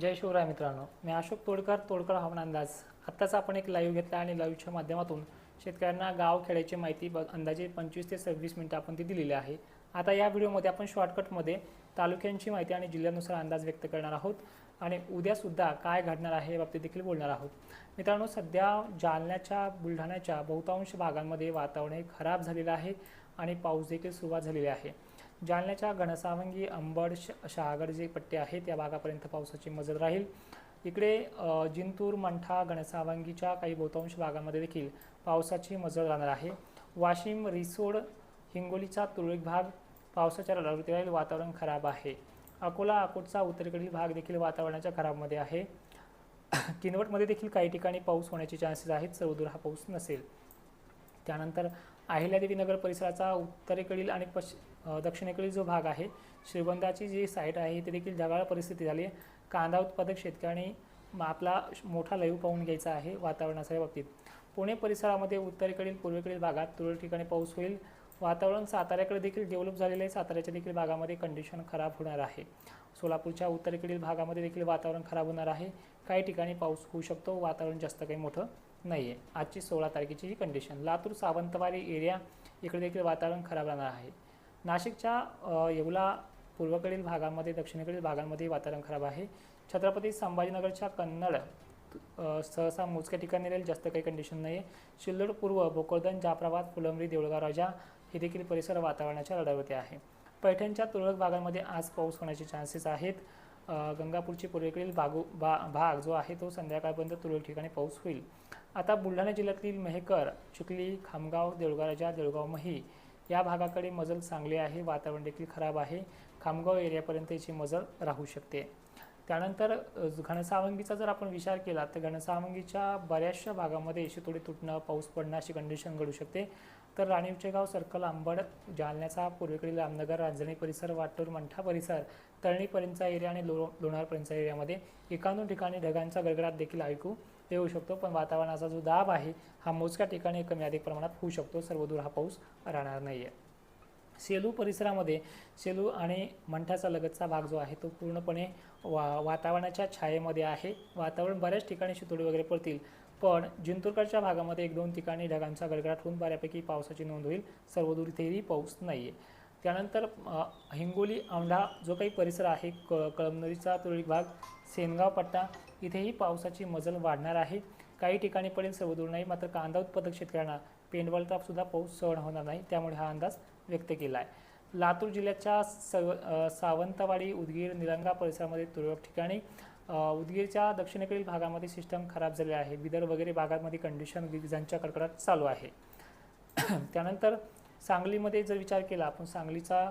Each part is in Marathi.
जय शिवराय मित्रांनो. मी अशोक तोडकर तोडकर हवामान अंदाज. आत्ताच आपण एक लाईव्ह घेतला आणि लाईव्हच्या माध्यमातून शेतकऱ्यांना गाव खेड्याची माहिती ब अंदाजे पंचवीस ते सव्वीस मिनिटं आपण ती दिलेली आहे. आता या व्हिडिओमध्ये आपण शॉर्टकटमध्ये तालुक्यांची माहिती आणि जिल्ह्यानुसार अंदाज व्यक्त करणार आहोत आणि उद्यासुद्धा काय घडणार आहे या बाबतीत देखील बोलणार आहोत. मित्रांनो सध्या जालन्याच्या बुलढाण्याच्या बहुतांश भागांमध्ये वातावरण हे खराब झालेलं आहे. आणि पाऊस देखील सुरुवात झालेली आहे. जालन्याच्या घनसावंगी अंबड श शहागड जे पट्टे आहेत या भागापर्यंत पावसाची मजल राहील. इकडे जिंतूर मंठा घनसावंगीच्या काही बहुतांश भागामध्ये देखील पावसाची मजल राहणार आहे. वाशिम रिसोड हिंगोलीचा तुरळक भाग पावसाच्या रडावरती राहील. वातावरण खराब आहे. अकोला अकोटचा उत्तरेकडील भाग देखील वातावरणाच्या खराबमध्ये आहे. किनवटमध्ये देखील काही ठिकाणी पाऊस होण्याचे चान्सेस आहेत. सर्वदूर हा पाऊस नसेल. त्यानंतर अहिल्यादेवी नगर परिसराचा उत्तरेकडील आणि पश दक्षिणेकडील जो भाग आहे श्रीगोंदाची जी साईट आहे ते देखील ढगाळ परिस्थिती झाली आहे. कांदा उत्पादक शेतकऱ्यांनी आपला मोठा लयू पाहून घ्यायचा आहे वातावरणाच्या बाबतीत. पुणे परिसरामध्ये उत्तरेकडील पूर्वेकडील भागात तुरळक ठिकाणी पाऊस होईल. वातावरण साताऱ्याकडे देखील डेव्हलप झालेलं आहे. साताऱ्याच्या देखील भागामध्ये कंडिशन खराब होणार आहे. सोलापूरच्या उत्तरेकडील भागामध्ये देखील वातावरण खराब होणार आहे. काही ठिकाणी पाऊस होऊ शकतो. वातावरण जास्त काही मोठं नाही आहे आजची सोळा तारखेची ही कंडिशन लातूर सावंतवाडी एरिया इकडे देखील वातावरण खराब राहणार आहे. नाशिकच्या येवला पूर्वेकडील भागामध्ये दक्षिणेकडील भागांमध्ये वातावरण खराब आहे. छत्रपती संभाजीनगरच्या कन्नड सहसा मोजक्या ठिकाणी राहील जास्त काही कंडिशन नाही आहे शिल्लोड पूर्व भोकरदन जाफराबाद फुलंबरी देऊळगाव राजा हे देखील परिसर वातावरणाच्या रडावरती आहे. पैठणच्या तुरळक भागांमध्ये आज पाऊस होण्याचे चान्सेस आहेत. गंगापूरची पूर्वेकडील भागो भा भाग जो आहे तो संध्याकाळपर्यंत तुरळक ठिकाणी पाऊस होईल. आता बुलढाणा जिल्ह्यातील मेहकर चिखली खामगाव देऊळगाव राजा देऊळगाव मही या भागाकडे मजल चांगली आहे. वातावरण देखील खराब आहे. खामगाव एरियापर्यंत याची मजल राहू शकते. त्यानंतर घनसावंगीचा जर आपण विचार केला तर घनसावंगीच्या बऱ्याचशा भागामध्ये थोडी तुटणं पाऊस पडणं अशी कंडिशन घडू शकते. तर राणीवचे गाव सर्कल आंबड जालन्याचा पूर्वेकडील रामनगर रांजणी परिसर वाटूर मंठा परिसर तळणीपर्यंतचा एरिया आणि लो लोणारपर्यंतचा एरियामध्ये एकांदून ठिकाणी ढगांचा गडगडाट देखील ऐकू येऊ शकतो पण वातावरणाचा जो दाब आहे हा मोजक्या ठिकाणी कमी अधिक प्रमाणात होऊ शकतो. सर्वदूर हा पाऊस राहणार नाही आहे सेलू परिसरामध्ये सेलू आणि मंठ्याचा लगतचा भाग जो आहे तो पूर्णपणे वा वातावरणाच्या छायेमध्ये आहे. वातावरण बऱ्याच ठिकाणी शितोडी वगैरे पडतील. पण जिंतूरकडच्या भागामध्ये एक दोन ठिकाणी ढगांचा गडगडाट होऊन बऱ्यापैकी पावसाची नोंद होईल. सर्वदूर इथेही पाऊस नाही आहे त्यानंतर हिंगोली औंढा जो काही परिसर आहे क कळमनुरीचा तुरळक भाग सेनगाव पट्टा इथेही पावसाची मजल वाढणार आहे. काही ठिकाणी पडेल सर्वदूर नाही मात्र कांदा उत्पादक शेतकऱ्यांना पेंडवलचा सुद्धा पाऊस सहन होणार नाही त्यामुळे हा अंदाज व्यक्त केला आहे लातूर जिल्ह्याच्या सव सावंतवाडी उदगीर निलंगा परिसरामध्ये तुरळक ठिकाणी उदगीरच्या दक्षिणेकडील भागामध्ये सिस्टम खराब झाली आहे. बिदर वगैरे भागांमध्ये कंडिशन विजांच्या कडकडाट चालू आहे. त्यानंतर सांगलीमध्ये जर विचार केला आपण सांगलीचा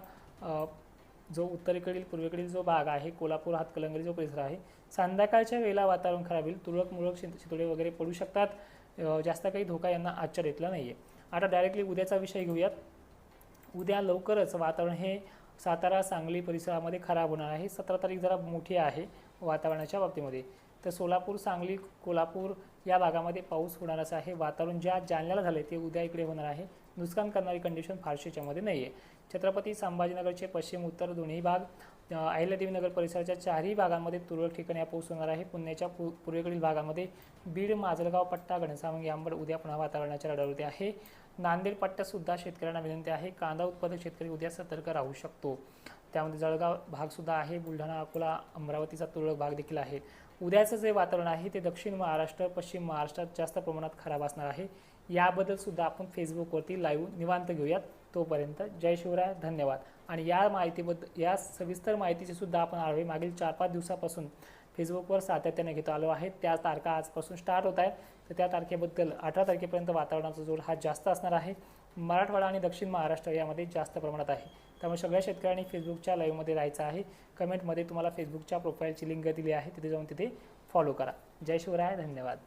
जो उत्तरेकडील पूर्वेकडील जो भाग आहे कोल्हापूर हातकलंगरी जो परिसर आहे संध्याकाळच्या वेळेला वातावरण खराब होईल. तुरळक मुळक शित शितोडे वगैरे पडू शकतात. जास्त काही धोका यांना आश्चर्य येतला नाही आहे आता डायरेक्टली उद्याचा विषय घेऊयात. उद्या लवकरच वातावरण हे सातारा सांगली परिसरामध्ये खराब होणार आहे. सतरा तारीख जरा मोठी आहे वातावरणाच्या बाबतीमध्ये. तर सोलापूर सांगली कोल्हापूर या भागामध्ये पाऊस होणारच आहे. वातावरण ज्या जालन्याला झाले ते उद्या इकडे होणार आहे. नुकसान करणारी कंडिशन फारशी याच्यामध्ये नाही आहे छत्रपती संभाजीनगरचे पश्चिम उत्तर दोन्ही भाग अहिल्यादेवी नगर परिसराच्या चारही भागांमध्ये तुरळक ठिकाणी हा पाऊस होणार आहे. पुण्याच्या पू पूर्वेकडील भागामध्ये बीड माजलगाव पट्टा घनसावंगी आंबड उद्या पुन्हा वातावरणाच्या रडावरती आहे. नांदेड पट्ट्यासुद्धा शेतकऱ्यांना विनंती आहे. कांदा उत्पादक शेतकरी उद्या सतर्क राहू शकतो. त्यामध्ये जळगाव भागसुद्धा आहे. बुलढाणा अकोला अमरावतीचा तुरळक भाग देखील आहे. उद्याचं जे वातावरण आहे ते दक्षिण महाराष्ट्र पश्चिम महाराष्ट्रात जास्त प्रमाणात खराब असणार आहे. याबद्दलसुद्धा आपण फेसबुकवरती लाईव्ह निवांत घेऊयात. तोपर्यंत जय शिवराय धन्यवाद. आणि या माहितीबद्दल या सविस्तर माहितीची सुद्धा आपण आढावे मागील चार पाच दिवसापासून फेसबुकवर सातत्याने घेतो आलो आहे. त्या तारखा आजपासून स्टार्ट होत आहेत. तर त्या तारखेबद्दल अठरा तारखेपर्यंत वातावरणाचा जोर हा जास्त असणार आहे. मराठवाडा आणि दक्षिण महाराष्ट्र यामध्ये जास्त प्रमाणात आहे. त्यामुळे सगळ्या शेतकऱ्यांनी फेसबुकच्या लाईव्हमध्ये राहायचं आहे. कमेंटमध्ये तुम्हाला फेसबुकच्या प्रोफाईलची लिंक दिली आहे. तिथे जाऊन तिथे फॉलो करा. जय शिवराय धन्यवाद.